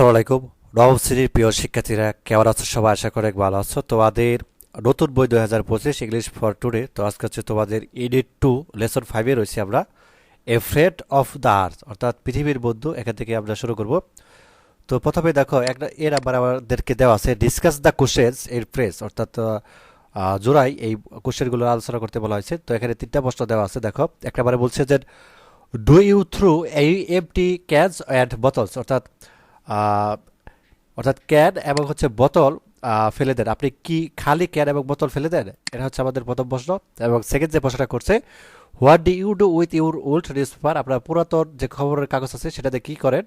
আসসালামু আলাইকুম নবম শ্রেণির প্রিয় শিক্ষার্থীরা, কেমন আছো সবাই? আশা করে ভালো আছো। তোমাদের নতুন বই দু হাজার পঁচিশ ইংলিশ ফর টুডে তো আজকে হচ্ছে তোমাদের ইউনিট টু লেসন ফাইভে রয়েছে আমরা। এফ্রেড অফ দ্য আর্থ অর্থাৎ পৃথিবীর বন্ধু, এখান থেকে আমরা শুরু করব। তো প্রথমে দেখো একটা এর আবার আমাদেরকে দেওয়া আছে ডিসকাস দ্য কোশ্চেন্স এর প্রেস অর্থাৎ জোড়াই এই কোশ্চেনগুলো আলোচনা করতে বলা হয়েছে। তো এখানে তিনটা প্রশ্ন দেওয়া আছে, দেখো। একবারে বলছে যে ডু ইউ থ্রু এই এমটি ক্যানস অ্যান্ড বোতলস অর্থাৎ অর্থাৎ ক্যান এবং হচ্ছে বোতল ফেলে দেন। আপনি কি খালি ক্যান এবং বোতল ফেলে দেন? এটা হচ্ছে আমাদের প্রথম প্রশ্ন। এবং সেকেন্ড যে প্রশ্নটা করছে what do you do with your old news paper আপনার পুরাতন যে খবরের কাগজ আছে, সেটাতে কী করেন?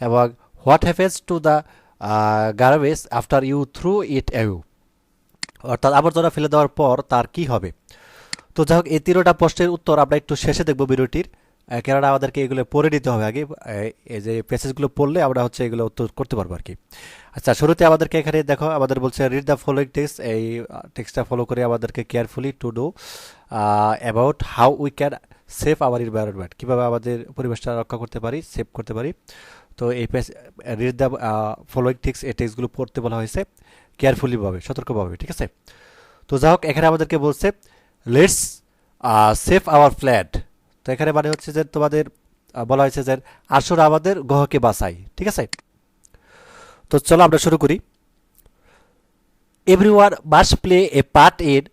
এবং what happens to the garbage after you throw it you অর্থাৎ আবর্জনা ফেলে দেওয়ার পর তার কি হবে? তো যাই হোক, এই তিনোটা প্রশ্নের উত্তর আমরা একটু শেষে দেখব ভিডিওটির। কেননা আমাদেরকে এগুলো পড়ে নিতে হবে আগে এই- যে প্যাসেজগুলো পড়লে আমরা হচ্ছে এগুলো উত্তর করতে পারব আর কি। আচ্ছা শুরুতে আমাদেরকে এখানে দেখো, আমাদের বলছে রিড দ্য ফলোইং টেক্সট এই টেক্সটটা ফলো করে আমাদেরকে carefully to do about how we can save our environment কীভাবে আমাদের পরিবেশটা রক্ষা করতে পারি সেভ করতে পারি। তো এই রিড দ্য ফলোইং টেক্সট এই টেক্সটগুলো পড়তে বলা হয়েছে কেয়ারফুলিভাবে সতর্কভাবে ঠিক আছে? তো যাই হোক, এখানে আমাদেরকে বলছে লেটস সেভ আওয়ার ফ্ল্যাট তো এখানে মানে হচ্ছে যে তোমাদের বলা হয়েছে যে আসলে আমাদের গ্রহকে বাঁচাই ঠিক আছে? তো চলো আমরা শুরু করি। Everyone must play a part in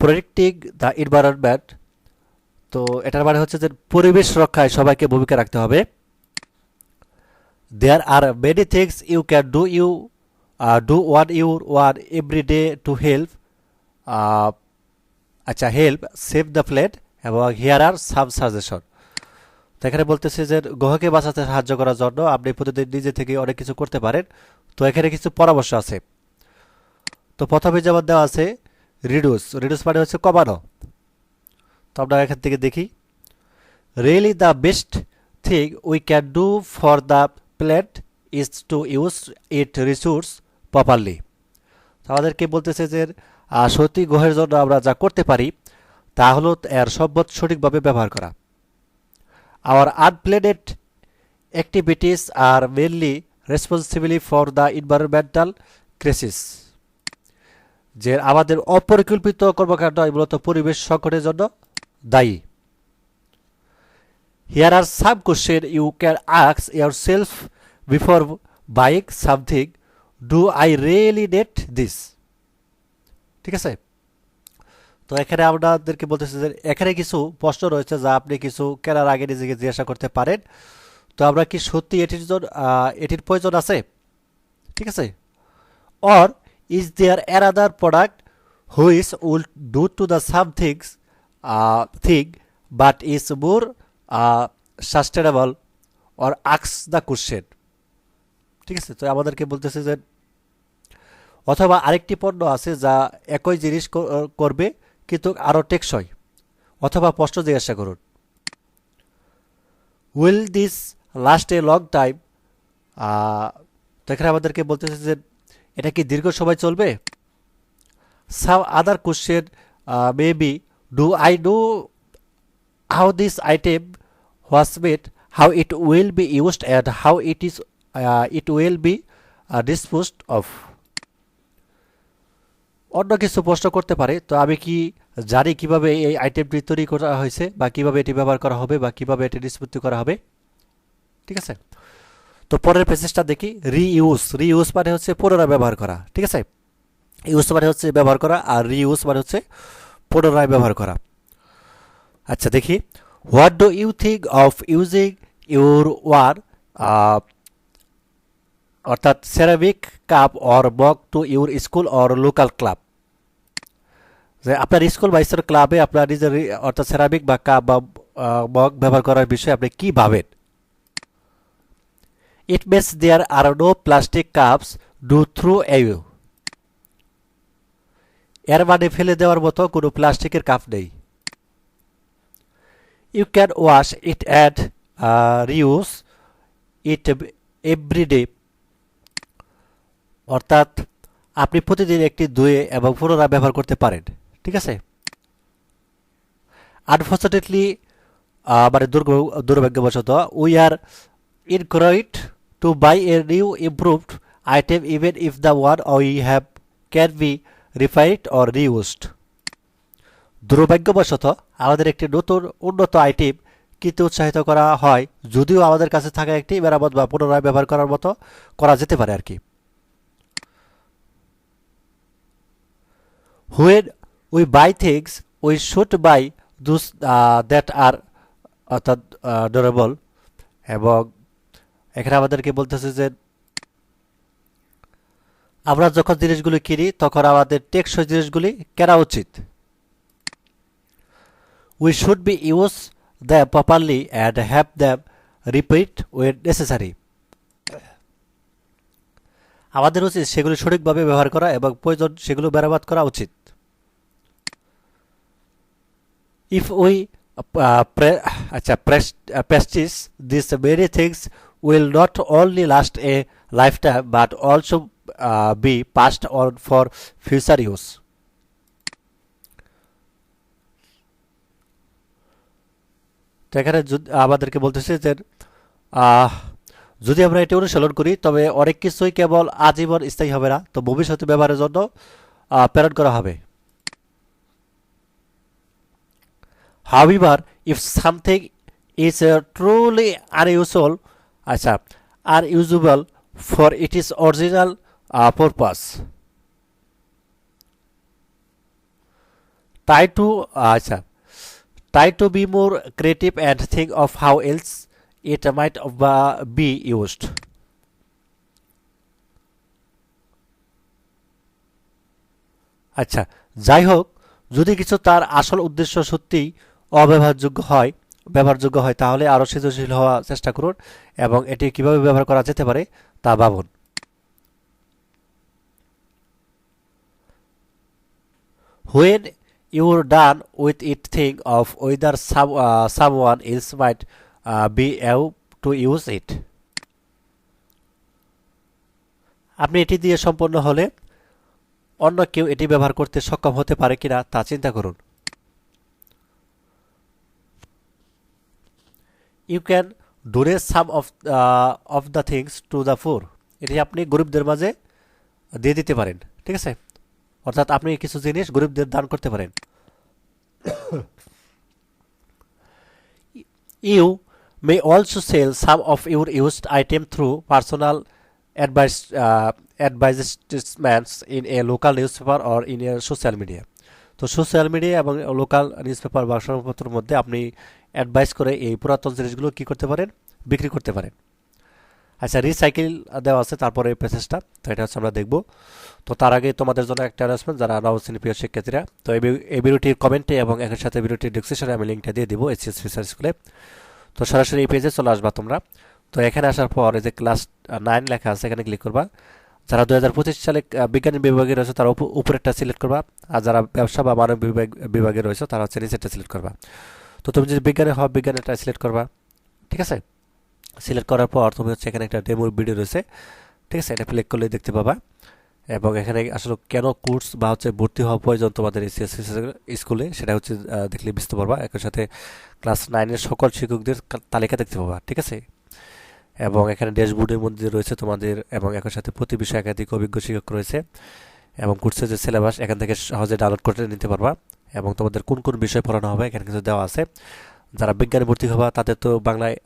protecting the environment তো এটার মানে হচ্ছে যে পরিবেশ রক্ষায় সবাইকে ভূমিকা রাখতে হবে। There are many things you can do you do one your one every day to help আচ্ছা হেল্প সেভ দ্য প্লেট এবং হিয়ার আর সাম সাজেশন। তো এখানে বলতেছে যে, গ্রহকে বাঁচাতে সাহায্য করার জন্য আপনি প্রতিদিন নিজে থেকে অনেক কিছু করতে পারেন। তো এখানে কিছু পরামর্শ আছে। তো প্রথমে যেমন দেওয়া আছে রিডিউস রিডিউস মানে হচ্ছে কমানো। তো আমরা এখান থেকে দেখি really the best thing we can do for the planet is to use it resource properly আমাদেরকে বলতেছে যে সত্যি গ্রহের জন্য আমরা যা করতে পারি তা হলো এর সম্পদ সঠিকভাবে ব্যবহার করা। Our unplanned activities are mainly responsibly for the environmental crisis যে আমাদের অপরিকল্পিত কর্মকাণ্ড মূলত পরিবেশ সংকটের জন্য দায়ী। Here are some question you can আক্স yourself before buying something do I really need this ঠিক আছে? তো এখানে আপনাদেরকে বলতেছে যে এখানে কিছু প্রশ্ন রয়েছে যা আপনি কিছু কেনার আগে নিজেকে জিজ্ঞাসা করতে পারেন। তো আমরা কি সত্যি এটির জন্য এটির প্রয়োজন আছে? ঠিক আছে? Or is there another product which will do to the same things thing but is more sustainable or আক্স the question ঠিক আছে? তো আমাদেরকে বলতেছে যে অথবা আরেকটি পণ্য আছে যা একই জিনিস করবে কিন্তু আরও টেকসই অথবা প্রশ্ন জিজ্ঞাসা করুন। Will this last a long time তো এখানে আমাদেরকে বলতেছে যে এটা কি দীর্ঘ সময় চলবে? Some other question may be do I know how this item was made, how it will be used and how it is it will be disposed of. অন্য কিছু প্রশ্ন করতে পারে, তো আমি কি জানি কীভাবে এই আইটেমটি তৈরি করা হয়েছে বা কীভাবে এটি ব্যবহার করা হবে বা কীভাবে এটি নিষ্পত্তি করা হবে? ঠিক আছে? তো পরের পেসেজটা দেখি রিইউজ রিইউজ মানে হচ্ছে পুনরায় ব্যবহার করা। ঠিক আছে? ইউজ মানে হচ্ছে ব্যবহার করা আর রিইউজ মানে হচ্ছে পুনরায় ব্যবহার করা। আচ্ছা দেখি। What do you think of using your own অর্থাৎ ceramic cup or mug to your school or local club যে আপনার স্কুল বা স্কুল ক্লাবে আপনার নিজের অর্থাৎ সেরামিক বা কাপ বা মগ ব্যবহার করার বিষয়ে আপনি কি ভাবেন? It means there are no plastic cups do throw you এর মানে ফেলে দেওয়ার মতো কোনো প্লাস্টিকের কাপ নেই। You can wash it and uh, it day. অর্থাৎ আপনি প্রতিদিন একটি ধুয়ে এবং পুনরায় ব্যবহার করতে পারেন, ঠিক আছে? আনফর্চুনেটলি মানে দুর্ভাগ্যবশত we are encouraged to buy a new improved item even if the one we have can be refined or reused দুর্ভাগ্যবশত, আমাদের একটি নতুন উন্নত আইটেম কিনতে উৎসাহিত করা হয়, যদিও আমাদের কাছে থাকা একটি মেরামত বা পুনরায় ব্যবহার করার মতো করা যেতে পারে আর কি। When we buy things we should buy those that are অর্থাৎ ডোরেবল এবং এখানে আমাদেরকে বলতেছে যে, আমরা যখন জিনিসগুলি কিনি, তখন আমাদের টেকসই জিনিসগুলি কেনা উচিত। We should be use them properly and have them repaired when necessary আমাদের উচিত সেগুলি সঠিকভাবে ব্যবহার করা এবং প্রয়োজন সেগুলো মেরামত করা উচিত। ইফ উই আচ্ছা practise this many things will not only last a life time but also be passed on for future use তো এখানে আমাদেরকে বলতেছে যে যদি আমরা এটি অনুসরণ করি, তবে অনেক কিছুই কেবল আজীবন স্থায়ী হবে না। তো ভবিষ্যতে ব্যবহারের জন্য প্রেরণ করা হবে। However if something is truly unusual আচ্ছা or usual for it is original purpose try to আচ্ছা Try to be more creative and think of how else it might be used. আচ্ছা যাই হোক, যদি কিছু তার আসল উদ্দেশ্য সত্যিই অব্যবহারযোগ্য হয় ব্যবহারযোগ্য হয় তাহলে আরও সৃজনশীল হওয়ার চেষ্টা করুন এবং এটি কীভাবে ব্যবহার করা যেতে পারে তা ভাবুন। When you're done with it think of whether some, uh, someone uh, be able to use it. আপনি এটি দিয়ে সম্পন্ন হলে অন্য কেউ এটি ব্যবহার করতে সক্ষম হতে পারে কিনা তা চিন্তা করুন। You can donate some of of the things to the poor এটি আপনি গরিবদের মাঝে দিয়ে দিতে পারেন, ঠিক আছে? অর্থাৎ আপনি কিছু জিনিস গরিবদের দান করতে পারেন। You may also sell some of your used item through personal advice advertisements in a local news paper or in a social media তো সোশ্যাল মিডিয়া এবং লোকাল নিউজ পেপার বা সংবাদপত্রের মধ্যে আপনি অ্যাডভাইস করে এই পুরাতন জিনিসগুলো কী করতে পারেন? বিক্রি করতে পারেন। আচ্ছা রিসাইকেল দেওয়া আছে, তারপরে এই প্যাসেজটা তো এটা হচ্ছে আমরা দেখব। তো তার আগে তোমাদের জন্য একটা অ্যানাউন্সমেন্ট যারা নবম শ্রেণি প্রিয় শিক্ষার্থীরা, তো এই ভিডিওটির কমেন্টে এবং একের সাথে ভিডিওটির ডিসক্রিপশনে আমি লিঙ্কটা দিয়ে দিব এইচএস ফিচার স্কুলে তো সরাসরি এই পেজে চলে আসবা তোমরা। তো এখানে আসার পর এই যে ক্লাস নাইন লেখা আছে, এখানে ক্লিক করবা। যারা দু হাজার পঁচিশ সালে বিজ্ঞানী বিভাগে রয়েছে, তারা উপরেরটা সিলেক্ট করবা। আর যারা ব্যবসা বা মানব বিভাগ বিভাগে রয়েছে, তারা হচ্ছে নিচেরটা সিলেক্ট করবা। তো তুমি যদি বিজ্ঞানে হওয়া বিজ্ঞানেরটা সিলেক্ট করবা। ঠিক আছে? সিলেক্ট করার পর তুমি হচ্ছে এখানে একটা ডেমোর ভিডিও রয়েছে। ঠিক আছে? এটা ক্লিক করলে দেখতে পাবা। এবং এখানে আসলে কেন কোর্স বা হচ্ছে ভর্তি হওয়া প্রয়োজন তোমাদের স্কুলে, সেটা হচ্ছে দেখলে বুঝতে পারবা। একই সাথে ক্লাস নাইনের সকল শিক্ষকদের তালিকা দেখতে পাবা। ঠিক আছে? এবং এখানে ড্যাশবোর্ডের মধ্যে রয়েছে তোমাদের এবং একই সাথে প্রতি বিষয়ে একাধিক অভিজ্ঞ শিক্ষক রয়েছে এবং কোর্সের যে সিলেবাস এখান থেকে সহজে ডাউনলোড করে নিতে পারবা এবং তোমাদের কোন কোন বিষয় পড়ানো হবে এখানে কিছু দেওয়া আছে। যারা বিজ্ঞানে ভর্তি হবা, তাদের তো বাংলায়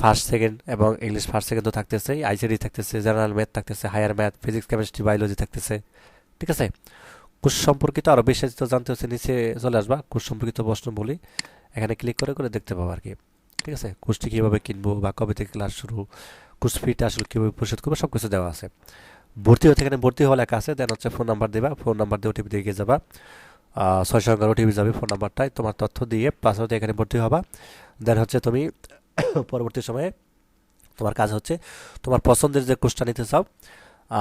ফার্স্ট সেকেন্ড এবং ইংলিশ ফার্স্ট সেকেন্ড তো থাকতেছে আইসিডি থাকতেছে জেনারেল ম্যাথ থাকতেছে higher math physics chemistry biology থাকতেছে, ঠিক আছে? কোর্স সম্পর্কিত আরও বিস্তারিত জানতে হচ্ছে, নিচে চলে আসবা কোর্স সম্পর্কিত প্রশ্ন বলি, এখানে ক্লিক করে করে দেখতে পাবো আর কি। ঠিক আছে, কোর্সটি কীভাবে কিনবো বা কবে থেকে ক্লাস শুরু, কোর্স ফিটা আসলে কীভাবে পরিশোধ করব সব কিছু দেওয়া আছে। ভর্তি হতে এখানে ভর্তি হওয়া লেখা আছে, দেন হচ্ছে ফোন নাম্বার দেবা ফোন নাম্বার দিয়ে ওটিপি দিয়ে যাবা। ছয় সংখ্যার ওটিপি যাবে ফোন নাম্বারটাই তোমার তথ্য দিয়ে পাসওয়ার্ড এখানে ভর্তি হবা। দেন হচ্ছে তুমি পরবর্তী সময়ে তোমার কাজ হচ্ছে, তোমার পছন্দের যে কোর্সটা নিতে চাও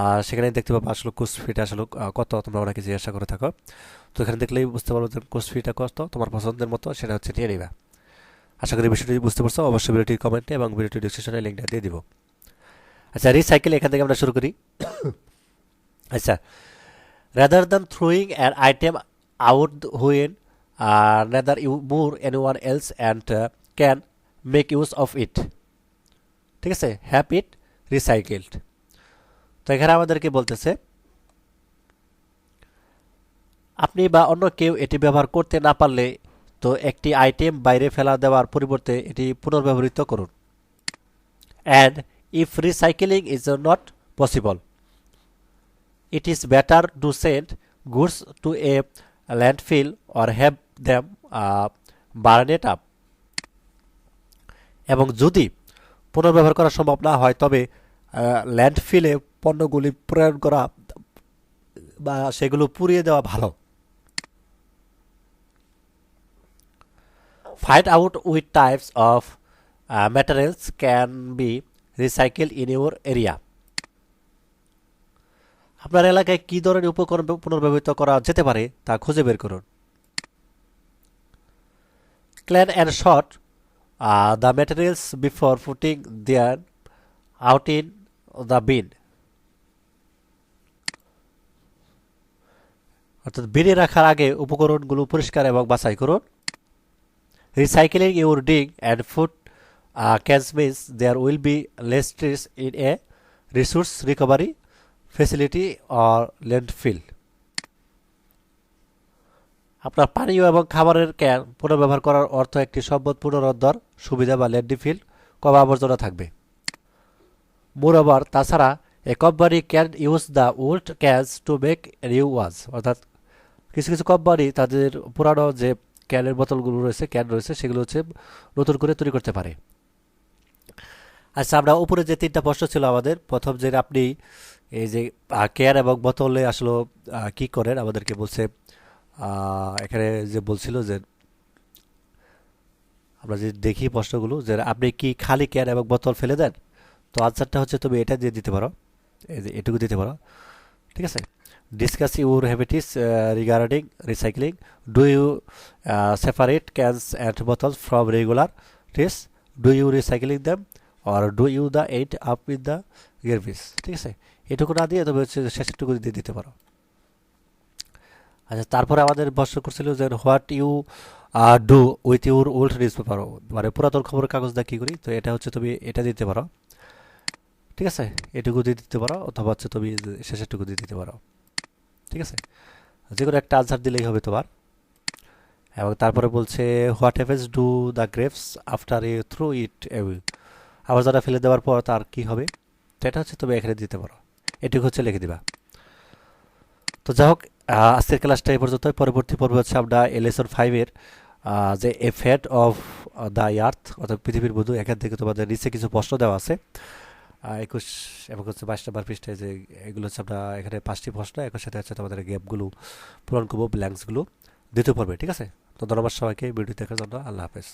আর সেখানে দেখতে পাবো আসলে কোর্স ফিটা আসলে কত, তোমরা ওনাকে জিজ্ঞাসা করে থাকো। তো এখানে দেখলেই বুঝতে পারব যে কোর্স ফিটা কত, তোমার পছন্দের মতো, সেটা হচ্ছে নিয়ে নিবা। আশা করি বিষয়টি বুঝতে পারছ। অবশ্যই ভিডিওটির কমেন্টে এবং ভিডিওটির ডিসক্রিপশনে লিঙ্কটা দিয়ে দিব। আচ্ছা রিসাইকেল এখান থেকে আমরা শুরু করি। আচ্ছা rather than throwing an item out when are neither you nor anyone else and can make use of it ঠিক আছে? হ্যাপ ইট রিসাইকেলড তো এখানে আমাদেরকে বলতেছে, আপনি বা অন্য কেউ এটি ব্যবহার করতে না পারলে তো একটি আইটেম বাইরে ফেলা দেওয়ার পরিবর্তে এটি পুনর্ব্যবহৃত করুন। And if recycling is not possible it is better to send goods to a landfill or have them uh, burn it up. এবং যদি পুনর্ব্যবহার করা সম্ভব না হয় তবে ল্যান্ডফিলে পণ্যগুলি প্রেরণ করা বা সেগুলো পুড়িয়ে দেওয়া ভালো। Find out with types of materials can be recycle in your area আপনার এলাকায় কী ধরনের উপকরণ পুনর্ব্যবহৃত করা যেতে পারে তা খুঁজে বের করুন। Clean and sort the materials before putting them out in the bin অর্থাৎ বিনে রাখার আগে উপকরণগুলো পরিষ্কার এবং বাছাই করুন। Recycling your drink and food cans means there will be less stress in a resource recovery facility or landfill আপনার পানীয় এবং খাবারের ক্যান পুনর্ব্যবহার করার অর্থ একটি সম্পদ পুনরুদ্ধার, সুবিধা বা ল্যান্ডফিল কম আবর্জনা থাকবে। মোরওভার তাছাড়া a company can use the old cans to make new ones অর্থাৎ কিছু কিছু কোম্পানি তাদের পুরানো যে ক্যানের বোতলগুলো রয়েছে, ক্যান রয়েছে, সেগুলো হচ্ছে নতুন করে তৈরি করতে পারে। আচ্ছা আমরা উপরে যে তিনটা প্রশ্ন ছিল আমাদের, প্রথম যে আপনি এই যে কেয়ার এবং বোতলে আসলে কি করেন? আমাদেরকে বলছে এখানে যে বলছিল যে, আমরা যে দেখি প্রশ্নগুলো, যে আপনি কি খালি কেয়ার এবং বোতল ফেলে দেন? তো আনসারটা হচ্ছে তুমি এটা দিয়ে দিতে পারো। এই যে এটুকু দিতে পারো। ঠিক আছে? Discuss your habits regarding recycling do you separate cans and bottles from regular trash do you recycling them or do you the end up with the garbage ঠিক আছে? এটুকু না দিয়ে তবে হচ্ছে শেষেরটুকু দিয়ে দিতে পারো। আচ্ছা তারপরে আমাদের প্রশ্ন করছিল যে what you do with your old news paper মানে পুরাতন খবরের কাগজ দা কী করি? তো এটা হচ্ছে তুমি এটা দিতে পারো। ঠিক আছে? এটুকু দিয়ে দিতে পারো, অথবা হচ্ছে তুমি শেষেরটুকু দিয়ে দিতে পারো। ঠিক আছে? যে কোনো একটা আনসার দিলেই হবে তোমার। এবং তারপরে বলছে what happens to the garbage after a throw it আবার যারা ফেলে দেওয়ার পর তার কি হবে? তো এটা হচ্ছে তুমি এখানে দিতে পারো। এটুকু হচ্ছে লিখে দিবা। তো যাই হোক আজকের ক্লাসটা এই পর্যন্ত পরবর্তী পর্ব হচ্ছে আমরা এলেসন ফাইভের যে এফেড অফ দ্য আর্থ অর্থাৎ পৃথিবীর বধূ এখান থেকে তোমাদের নিচে কিছু প্রশ্ন দেওয়া আছে। একুশ এবং হচ্ছে বাইশ নম্বর পৃষ্ঠায় যে এগুলো হচ্ছে আমরা এখানে পাঁচটি প্রশ্ন, একুশ সাথে হচ্ছে তোমাদের গ্যাপগুলো পূরণ করব ব্ল্যাঙ্কসগুলো দিতে পারবে, ঠিক আছে? তো ধন্যবাদ সবাইকে ভিডিও দেখার জন্য আল্লাহ হাফেজ।